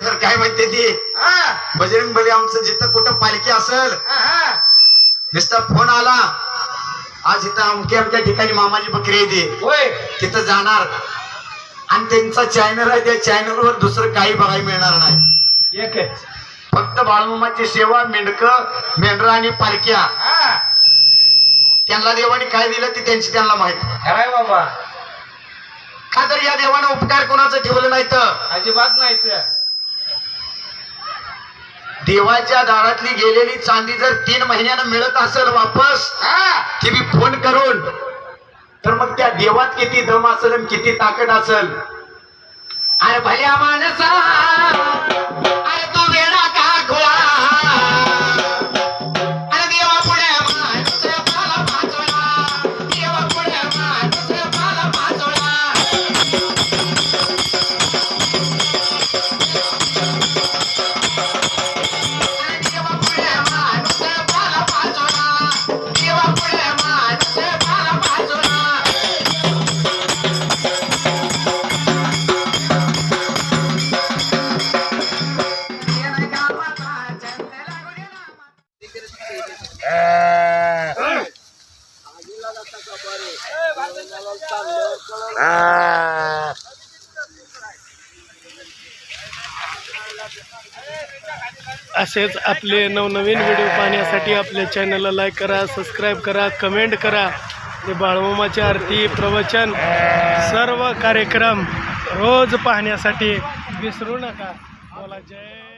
तर काय म्हणते ती? हा. बजरंग बली आमचं जिथं कुठं पालखी असल नुसता फोन आला. आज इथं अमक्या अमक्या ठिकाणी मामाची बकरी येते होय. तिथं जाणार. आणि त्यांचा चॅनल आहे त्या चॅनलवर दुसरं काही बघायला मिळणार नाही. फक्त बाळमामाची सेवा मेंढक मेंढरा आणि पालख्या. हा. त्यांना देवाने काय दिलं ते त्यांची त्यांना माहीत. खराय बाबा. का तर या देवानं उपकार कोणाचं ठेवलं नाही तर? अजिबात नाही तर. देवाच्या दारातली गेलेली चांदी जर तीन महिन्यानं मिळत असेल वापस हा. ती मी फोन करून तर मग त्या देवात किती दम असेल किती ताकद असेल? अरे भल्या माणसा! असेच आपले नवनवीन व्हिडिओ पाहण्यासाठी आपल्या चॅनलला लाईक करा सबस्क्राईब करा कमेंट करा. ते बाळमामाची आरती प्रवचन सर्व कार्यक्रम रोज पाहण्यासाठी विसरू नका. मला जय